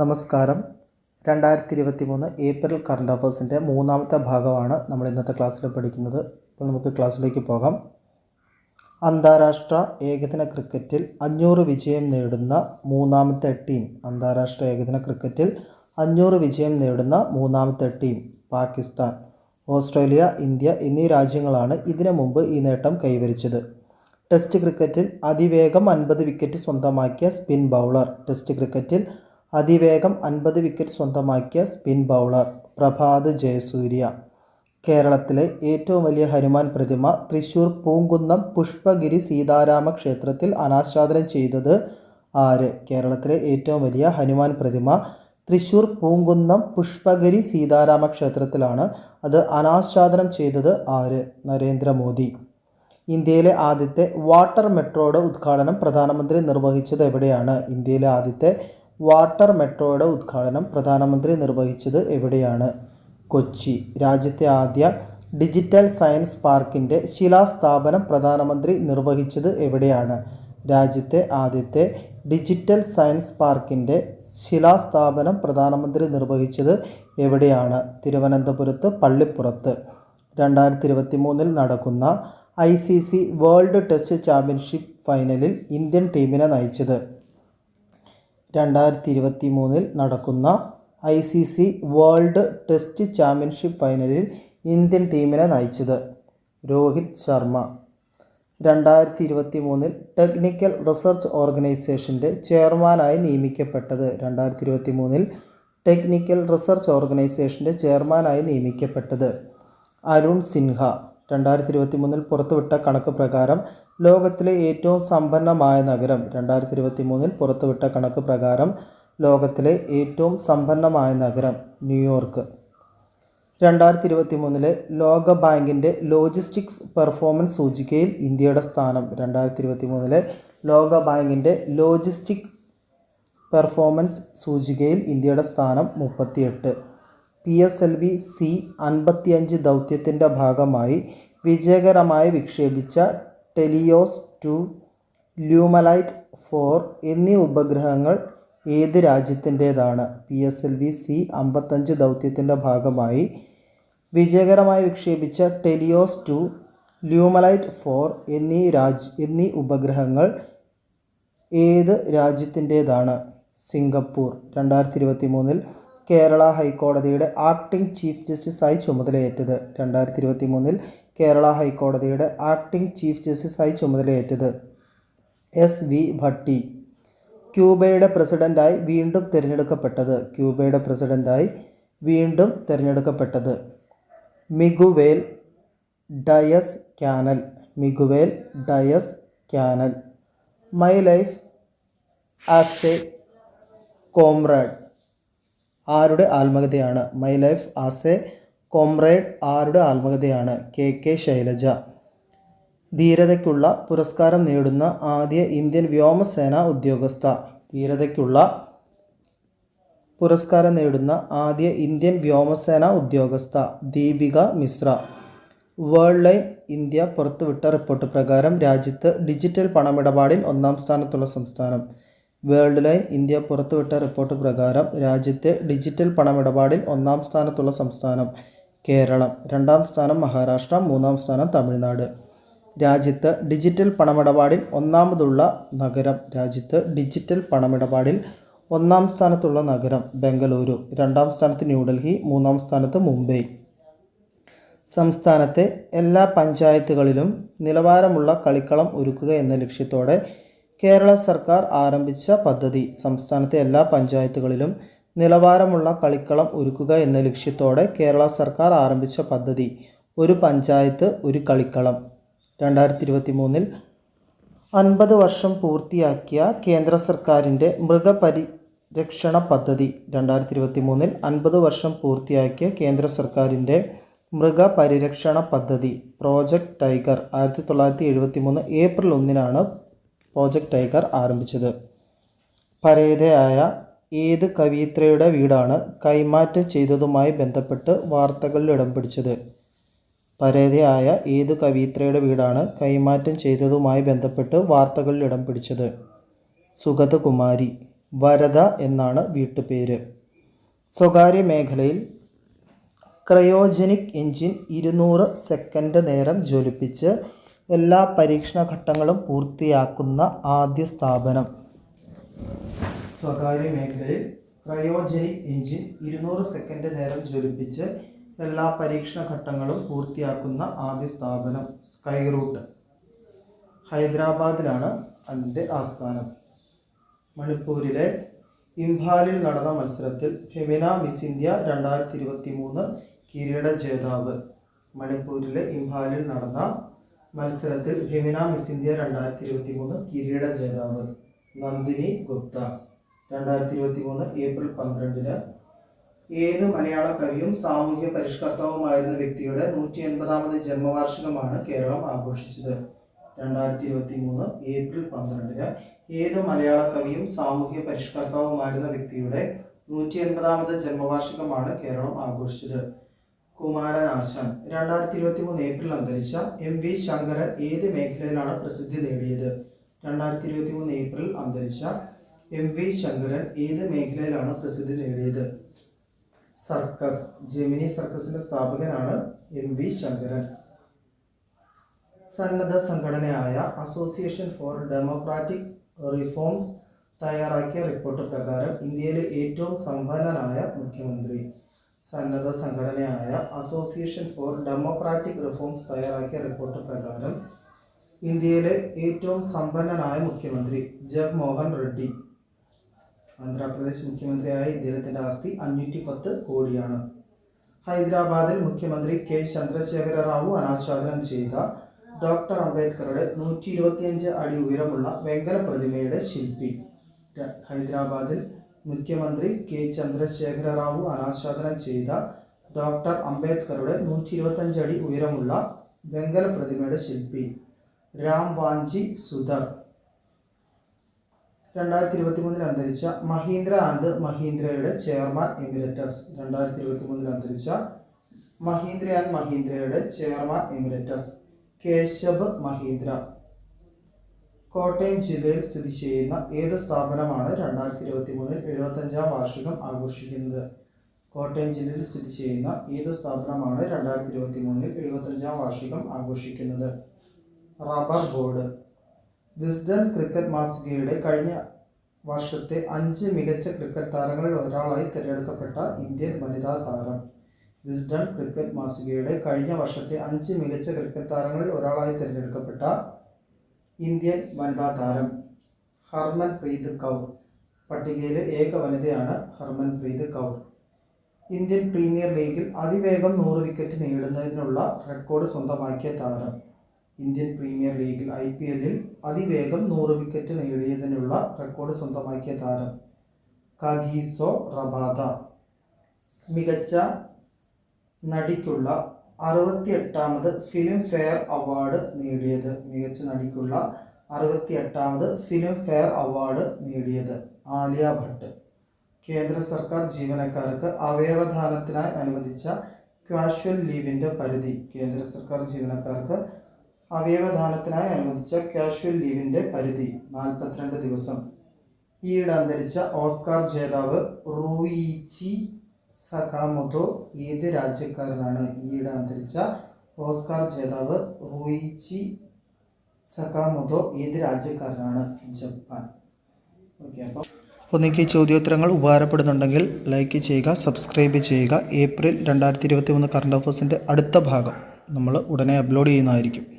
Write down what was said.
നമസ്കാരം. രണ്ടായിരത്തി ഇരുപത്തി മൂന്ന് ഏപ്രിൽ കറണ്ട് അഫേഴ്സിന്റെ മൂന്നാമത്തെ ഭാഗമാണ് നമ്മൾ ഇന്നത്തെ ക്ലാസ്സിൽ പഠിക്കുന്നത്. അപ്പോൾ നമുക്ക് ക്ലാസ്സിലേക്ക് പോകാം. അന്താരാഷ്ട്ര ഏകദിന ക്രിക്കറ്റിൽ അഞ്ഞൂറ് വിജയം നേടുന്ന മൂന്നാമത്തെ ടീം. അന്താരാഷ്ട്ര ഏകദിന ക്രിക്കറ്റിൽ അഞ്ഞൂറ് വിജയം നേടുന്ന മൂന്നാമത്തെ ടീം പാകിസ്ഥാൻ ഓസ്ട്രേലിയ ഇന്ത്യ എന്നീ രാജ്യങ്ങളാണ് ഇതിനു മുമ്പ് ഈ നേട്ടം കൈവരിച്ചത്. ടെസ്റ്റ് ക്രിക്കറ്റിൽ അതിവേഗം അൻപത് വിക്കറ്റ് സ്വന്തമാക്കിയ സ്പിൻ ബൗളർ. ടെസ്റ്റ് ക്രിക്കറ്റിൽ അതിവേഗം അൻപത് വിക്കറ്റ് സ്വന്തമാക്കിയ സ്പിൻ ബൗളർ പ്രഭാത് ജയസൂര്യ. കേരളത്തിലെ ഏറ്റവും വലിയ ഹനുമാൻ പ്രതിമ തൃശൂർ പൂങ്കുന്നം പുഷ്പഗിരി സീതാരാമ ക്ഷേത്രത്തിൽ അനാച്ഛാദനം ചെയ്തത് ആര്? കേരളത്തിലെ ഏറ്റവും വലിയ ഹനുമാൻ പ്രതിമ തൃശൂർ പൂങ്കുന്നം പുഷ്പഗിരി സീതാരാമ ക്ഷേത്രത്തിലാണ് അത് അനാച്ഛാദനം ചെയ്തത് ആര്? നരേന്ദ്രമോദി. ഇന്ത്യയിലെ ആദ്യത്തെ വാട്ടർ മെട്രോയുടെ ഉദ്ഘാടനം പ്രധാനമന്ത്രി നിർവഹിച്ചത് എവിടെയാണ്? ഇന്ത്യയിലെ ആദ്യത്തെ വാട്ടർ മെട്രോയുടെ ഉദ്ഘാടനം പ്രധാനമന്ത്രി നിർവഹിച്ചത് എവിടെയാണ്? കൊച്ചി. രാജ്യത്തെ ആദ്യ ഡിജിറ്റൽ സയൻസ് പാർക്കിന്റെ ശിലാസ്ഥാപനം പ്രധാനമന്ത്രി നിർവഹിച്ചത് എവിടെയാണ്? രാജ്യത്തെ ആദ്യത്തെ ഡിജിറ്റൽ സയൻസ് പാർക്കിന്റെ ശിലാസ്ഥാപനം പ്രധാനമന്ത്രി നിർവഹിച്ചത് എവിടെയാണ്? തിരുവനന്തപുരത്ത് പള്ളിപ്പുറത്ത്. രണ്ടായിരത്തി ഇരുപത്തി മൂന്നിൽ നടക്കുന്ന I C C world test championship ഫൈനലിൽ ഇന്ത്യൻ ടീമിനെ നയിച്ചത് രണ്ടായിരത്തി ഇരുപത്തി മൂന്നിൽ നടക്കുന്ന I C C world test championship ഫൈനലിൽ ഇന്ത്യൻ ടീമിനെ നയിച്ചത് രോഹിത് ശർമ്മ. രണ്ടായിരത്തി ഇരുപത്തി മൂന്നിൽ ടെക്നിക്കൽ റിസർച്ച് ഓർഗനൈസേഷന്റെ ചെയർമാനായി നിയമിക്കപ്പെട്ടത്. രണ്ടായിരത്തി ഇരുപത്തി മൂന്നിൽ ടെക്നിക്കൽ റിസർച്ച് ഓർഗനൈസേഷന്റെ ചെയർമാനായി നിയമിക്കപ്പെട്ടത് അരുൺ സിൻഹ. രണ്ടായിരത്തി ഇരുപത്തി മൂന്നിൽ പുറത്തുവിട്ട കണക്ക് പ്രകാരം ലോകത്തിലെ ഏറ്റവും സമ്പന്നമായ നഗരം രണ്ടായിരത്തി ഇരുപത്തി മൂന്നിൽ പുറത്തുവിട്ട കണക്ക് പ്രകാരം ലോകത്തിലെ ഏറ്റവും സമ്പന്നമായ നഗരം ന്യൂയോർക്ക്. രണ്ടായിരത്തി ഇരുപത്തി മൂന്നിലെ ലോക ബാങ്കിന്റെ ലോജിസ്റ്റിക്സ് പെർഫോമൻസ് സൂചികയിൽ ഇന്ത്യയുടെ സ്ഥാനം. രണ്ടായിരത്തി ഇരുപത്തി മൂന്നിലെ ലോക ബാങ്കിന്റെ ലോജിസ്റ്റിക് പെർഫോമൻസ് സൂചികയിൽ ഇന്ത്യയുടെ സ്ഥാനം മുപ്പത്തിയെട്ട്. P S L V C അൻപത്തിയഞ്ച് ദൗത്യത്തിന്റെ ഭാഗമായി വിജയകരമായി വിക്ഷേപിച്ച ടെലിയോസ് ടു ല്യൂമലൈറ്റ് ഫോർ എന്നീ ഉപഗ്രഹങ്ങൾ ഏത് രാജ്യത്തിന്റേതാണ്? P S L V C അമ്പത്തഞ്ച് ദൗത്യത്തിന്റെ ഭാഗമായി വിജയകരമായി വിക്ഷേപിച്ച ടെലിയോസ് ടു ല്യൂമലൈറ്റ് ഫോർ എന്നീ രാജ് എന്നീ ഉപഗ്രഹങ്ങൾ ഏത് രാജ്യത്തിന്റേതാണ്? സിംഗപ്പൂർ. രണ്ടായിരത്തി ഇരുപത്തി മൂന്നിൽ കേരള ഹൈക്കോടതിയുടെ ആക്ടിംഗ് ചീഫ് ജസ്റ്റിസായി ചുമതലയേറ്റത്. രണ്ടായിരത്തി ഇരുപത്തി മൂന്നിൽ കേരള ഹൈക്കോടതിയുടെ ആക്ടിംഗ് ചീഫ് ജസ്റ്റിസായി ചുമതലയേറ്റത് എസ് വി ഭട്ടി. ക്യൂബയുടെ പ്രസിഡന്റായി വീണ്ടും തിരഞ്ഞെടുക്കപ്പെട്ടത്. ക്യൂബയുടെ പ്രസിഡന്റായി വീണ്ടും തിരഞ്ഞെടുക്കപ്പെട്ടത് Miguel Diaz Canel. Miguel Diaz Canel. My life as a comrade. ആരുടെ ആത്മകഥയാണ്? My life as a comrade ആരുടെ ആത്മകഥയാണ്? K K Shailaja. ധീരതയ്ക്കുള്ള പുരസ്കാരം നേടുന്ന ആദ്യ ഇന്ത്യൻ വ്യോമസേന ഉദ്യോഗസ്ഥ. ധീരതയ്ക്കുള്ള പുരസ്കാരം നേടുന്ന ആദ്യ ഇന്ത്യൻ വ്യോമസേന ഉദ്യോഗസ്ഥ. Deepika Mishra. World line India പുറത്തുവിട്ട റിപ്പോർട്ട് പ്രകാരം രാജ്യത്ത് ഡിജിറ്റൽ പണമിടപാടിൽ ഒന്നാം സ്ഥാനത്തുള്ള സംസ്ഥാനം. വേൾഡ് ലൈൻ ഇന്ത്യ പുറത്തുവിട്ട റിപ്പോർട്ട് പ്രകാരം രാജ്യത്തെ ഡിജിറ്റൽ പണമിടപാടിൽ ഒന്നാം സ്ഥാനത്തുള്ള സംസ്ഥാനം കേരളം രണ്ടാം സ്ഥാനം മഹാരാഷ്ട്ര മൂന്നാം സ്ഥാനം തമിഴ്നാട്. രാജ്യത്ത് ഡിജിറ്റൽ പണമിടപാടിൽ ഒന്നാമതുള്ള നഗരം രാജ്യത്ത് ഡിജിറ്റൽ പണമിടപാടിൽ ഒന്നാം സ്ഥാനത്തുള്ള നഗരം ബംഗളൂരു രണ്ടാം സ്ഥാനത്ത് ന്യൂഡൽഹി മൂന്നാം സ്ഥാനത്ത് മുംബൈ. സംസ്ഥാനത്തെ എല്ലാ പഞ്ചായത്തുകളിലും നിലവാരമുള്ള കളിക്കളം ഒരുക്കുക എന്ന ലക്ഷ്യത്തോടെ കേരള സർക്കാർ ആരംഭിച്ച പദ്ധതി സംസ്ഥാനത്തെ എല്ലാ പഞ്ചായത്തുകളിലും നിലവാരമുള്ള കളിക്കളം ഒരുക്കുക എന്ന ലക്ഷ്യത്തോടെ കേരള സർക്കാർ ആരംഭിച്ച പദ്ധതി ഒരു പഞ്ചായത്ത് ഒരു കളിക്കളം. രണ്ടായിരത്തി ഇരുപത്തി മൂന്നിൽ അൻപത് വർഷം പൂർത്തിയാക്കിയ കേന്ദ്ര സർക്കാരിന്റെ മൃഗപരിരക്ഷണ പദ്ധതി രണ്ടായിരത്തി ഇരുപത്തി മൂന്നിൽ അൻപത് വർഷം പൂർത്തിയാക്കിയ കേന്ദ്ര സർക്കാരിന്റെ മൃഗപരിരക്ഷണ പദ്ധതി പ്രോജക്റ്റ് ടൈഗർ ആയിരത്തി തൊള്ളായിരത്തി എഴുപത്തി മൂന്ന് ഏപ്രിൽ ഒന്നിനാണ് പ്രോജക്റ്റ് ടൈഗർ ആരംഭിച്ചത്. പരേതയായ ഏത് കവിയത്രയുടെ വീടാണ് കൈമാറ്റം ചെയ്തതുമായി ബന്ധപ്പെട്ട് വാർത്തകളിൽ ഇടം പിടിച്ചത്? പരേതയായ ഏത് കവിയത്രയുടെ വീടാണ് കൈമാറ്റം ചെയ്തതുമായി ബന്ധപ്പെട്ട് വാർത്തകളിൽ ഇടം പിടിച്ചത്? സുഗതകുമാരി വരദ എന്നാണ് വീട്ടുപേര്. സ്വകാര്യ മേഖലയിൽ ക്രയോജനിക് എഞ്ചിൻ ഇരുന്നൂറ് സെക്കൻഡ് നേരം ജ്വലിപ്പിച്ച് എല്ലാ പരീക്ഷണ ഘട്ടങ്ങളും പൂർത്തിയാക്കുന്ന ആദ്യ സ്ഥാപനം. സ്വകാര്യ മേഖലയിൽ ക്രയോജനിക് എഞ്ചിൻ ഇരുന്നൂറ് സെക്കൻഡ് നേരം ജ്വലിപ്പിച്ച് എല്ലാ പരീക്ഷണ ഘട്ടങ്ങളും പൂർത്തിയാക്കുന്ന ആദ്യ സ്ഥാപനം സ്കൈ റൂട്ട് ഹൈദരാബാദിലാണ് അതിന്റെ ആസ്ഥാനം. മണിപ്പൂരിലെ ഇംഫാലിൽ നടന്ന മത്സരത്തിൽ ഫെമിന മിസ് ഇന്ത്യ രണ്ടായിരത്തി ഇരുപത്തി മൂന്ന് കിരീട ജേതാവ്. മണിപ്പൂരിലെ ഇംഫാലിൽ നടന്ന മത്സരത്തിൽ ഫെമിന മിസ് ഇന്ത്യ രണ്ടായിരത്തി ഇരുപത്തി മൂന്ന് കിരീട ജേതാവ് നന്ദിനി ഗുപ്ത. രണ്ടായിരത്തി ഇരുപത്തി മൂന്ന് ഏപ്രിൽ പന്ത്രണ്ടിന് ഏത് മലയാള കവിയും സാമൂഹ്യ പരിഷ്കർത്താവുമായിരുന്ന വ്യക്തിയുടെ നൂറ്റി എൺപതാമത് ജന്മവാർഷികമാണ് കേരളം ആഘോഷിച്ചത്. രണ്ടായിരത്തി ഇരുപത്തി മൂന്ന് ഏപ്രിൽ പന്ത്രണ്ടിന് ഏത് മലയാള കവിയും സാമൂഹ്യ പരിഷ്കർത്താവുമായിരുന്ന വ്യക്തിയുടെ നൂറ്റി എൺപതാമത് ജന്മവാർഷികമാണ് കേരളം ആഘോഷിച്ചത്. കുമാരനാശാൻ. രണ്ടായിരത്തി ഇരുപത്തി മൂന്ന് ഏപ്രിൽ അന്തരിച്ച എം വി ശങ്കരൻ ഏത് മേഖലയിലാണ് പ്രസിദ്ധി നേടിയത്? രണ്ടായിരത്തി ഇരുപത്തി മൂന്ന് ഏപ്രിൽ അന്തരിച്ച എം വി ശങ്കരൻ ഏത് മേഖലയിലാണ് പ്രസിദ്ധി നേടിയത്? സർക്കസ്. ജെമിനി സർക്കസിന്റെ സ്ഥാപകനാണ് എം വി ശങ്കരൻ. സന്നദ്ധ സംഘടനയായ അസോസിയേഷൻ ഫോർ ഡെമോക്രാറ്റിക് റിഫോംസ് തയ്യാറാക്കിയ റിപ്പോർട്ട് പ്രകാരം ഇന്ത്യയിലെ ഏറ്റവും സമ്പന്നനായ മുഖ്യമന്ത്രി. സന്നദ്ധ സംഘടനയായ അസോസിയേഷൻ ഫോർ ഡെമോക്രാറ്റിക് റിഫോംസ് തയ്യാറാക്കിയ റിപ്പോർട്ട് പ്രകാരം ഇന്ത്യയിലെ ഏറ്റവും സമ്പന്നനായ മുഖ്യമന്ത്രി ജഗ്മോഹൻ റെഡ്ഡി ആന്ധ്രാപ്രദേശ് മുഖ്യമന്ത്രിയായ ഇദ്ദേഹത്തിന്റെ ആസ്തി അഞ്ഞൂറ്റി പത്ത് കോടിയാണ്. ഹൈദരാബാദിൽ മുഖ്യമന്ത്രി കെ ചന്ദ്രശേഖര റാവു അനാച്ഛാദനം ചെയ്ത ഡോക്ടർ അംബേദ്കറുടെ നൂറ്റി ഇരുപത്തിയഞ്ച് അടി ഉയരമുള്ള വെങ്കല പ്രതിമയുടെ ശില്പി. ഹൈദരാബാദിൽ മുഖ്യമന്ത്രി കെ ചന്ദ്രശേഖര റാവു അനാച്ഛാദനം ചെയ്ത ഡോക്ടർ അംബേദ്കറുടെ നൂറ്റി ഇരുപത്തഞ്ച് അടി ഉയരമുള്ള വെങ്കല പ്രതിമയുടെ ശില്പി രാം വാഞ്ചി സുധർ. രണ്ടായിരത്തി ഇരുപത്തി മൂന്നിൽ അന്തരിച്ച മഹീന്ദ്ര ആൻഡ് മഹീന്ദ്രയുടെ ചെയർമാൻ എമിറേറ്റസ്. രണ്ടായിരത്തി ഇരുപത്തി മൂന്നിൽ അന്തരിച്ച മഹീന്ദ്ര ആൻഡ് മഹീന്ദ്രയുടെ ചെയർമാൻ എമിറേറ്റസ്. കേശബ് മഹീന്ദ്ര. കോട്ടയം ജില്ലയിൽ സ്ഥിതി ചെയ്യുന്ന ഏത് സ്ഥാപനമാണ് രണ്ടായിരത്തി ഇരുപത്തി മൂന്നിൽ എഴുപത്തഞ്ചാം വാർഷികം ആഘോഷിക്കുന്നത്? കോട്ടയം ജില്ലയിൽ സ്ഥിതി ചെയ്യുന്ന ഏത് സ്ഥാപനമാണ് രണ്ടായിരത്തി ഇരുപത്തി മൂന്നിൽ എഴുപത്തഞ്ചാം വാർഷികം ആഘോഷിക്കുന്നത്? Rubber board. വിസ്ഡൺ ക്രിക്കറ്റ് മാസികയുടെ കഴിഞ്ഞ വർഷത്തെ അഞ്ച് മികച്ച ക്രിക്കറ്റ് താരങ്ങളിൽ ഒരാളായി തിരഞ്ഞെടുക്കപ്പെട്ട ഇന്ത്യൻ വനിതാ താരം. വിസ്ഡൺ ക്രിക്കറ്റ് മാസികയുടെ കഴിഞ്ഞ വർഷത്തെ അഞ്ച് മികച്ച ക്രിക്കറ്റ് താരങ്ങളിൽ ഒരാളായി തിരഞ്ഞെടുക്കപ്പെട്ട ഇന്ത്യൻ വനിതാ താരം ഹർമൻ പ്രീത് കൗർ. പട്ടികയിലെ ഏക വനിതയാണ് Harmanpreet Kaur. Indian premier ലീഗിൽ അതിവേഗം നൂറ് വിക്കറ്റ് നേടുന്നതിനുള്ള റെക്കോർഡ് സ്വന്തമാക്കിയ താരം. ഇന്ത്യൻ പ്രീമിയർ ലീഗിൽ ഐ പി എല്ലിൽ അതിവേഗം നൂറ് വിക്കറ്റ് നേടിയതിനുള്ള റെക്കോർഡ് സ്വന്തമാക്കിയ താരം കഗീസോ റബാദ. മികച്ച നടിക്കുള്ള അറുപത്തി എട്ടാമത് ഫിലിം ഫെയർ അവാർഡ് നേടിയത്. മികച്ച നടിക്കുള്ള അറുപത്തി എട്ടാമത് ഫിലിം ഫെയർ അവാർഡ് നേടിയത് ആലിയ ഭട്ട്. കേന്ദ്ര സർക്കാർ ജീവനക്കാർക്ക് അവയവദാനത്തിനായി അനുവദിച്ച കാഷ്വൽ ലീവിന്റെ പരിധി. കേന്ദ്ര സർക്കാർ ജീവനക്കാർക്ക് അവയവദാനത്തിനായി അനുവദിച്ച കാഷ്വൽ ലീവിന്റെ പരിധി നാൽപ്പത്തിരണ്ട് ദിവസം. ഈയിടെ അന്തരിച്ച ഓസ്കാർ ജേതാവ് റൂയിച്ചി സകാമൊതോ ഏത് രാജ്യക്കാരനാണ്? ഈയിടെ അന്തരിച്ച ഓസ്കാർ ജേതാവ് റൂയിച്ചി സകാമോതോ ഏത് രാജ്യക്കാരനാണ്? ജപ്പാൻ. ഓക്കെ അപ്പോൾ അപ്പോൾ നിങ്ങൾക്ക് ഈ ചോദ്യോത്തരങ്ങൾ ഉപകാരപ്പെടുന്നുണ്ടെങ്കിൽ ലൈക്ക് ചെയ്യുക സബ്സ്ക്രൈബ് ചെയ്യുക. ഏപ്രിൽ രണ്ടായിരത്തി ഇരുപത്തി മൂന്ന് കറണ്ട് അഫേഴ്സിന്റെ അടുത്ത ഭാഗം നമ്മൾ ഉടനെ അപ്ലോഡ് ചെയ്യുന്നതായിരിക്കും.